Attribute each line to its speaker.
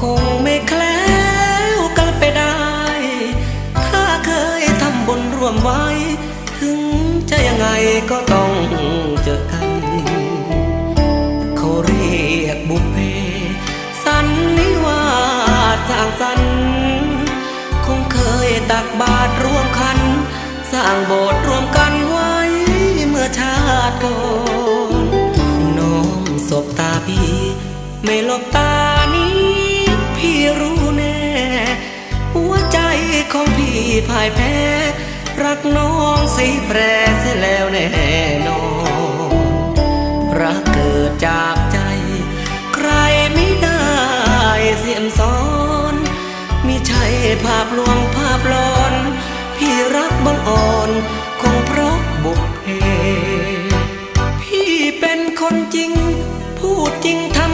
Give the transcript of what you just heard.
Speaker 1: คงไม่แคล้วกลับไปได้ ถ้าเคยทำบุญร่วมไว้ ถึงจะยังไงก็ต้องเจอกัน เขาเรียกบุพเพ สันนิวาสสร้างสรรค์คงเคยตักบาตรร่วมคัน สร้างโบสถ์ร่วมกันไว้เมื่อชาติก่อนน้องสบตาพี่ ไม่หลบตาี่พ่ายแพ้ รักน้องสีแปรเสียแล้วแน่นอนรักเกิดจากใจ ใครไม่ได้เสียมสอนมิใช่ภาพลวงภาพหลอน พี่รักบังอ่อนคงเพราะบุพเพพี่เป็นคนจริง พูดจริงทำ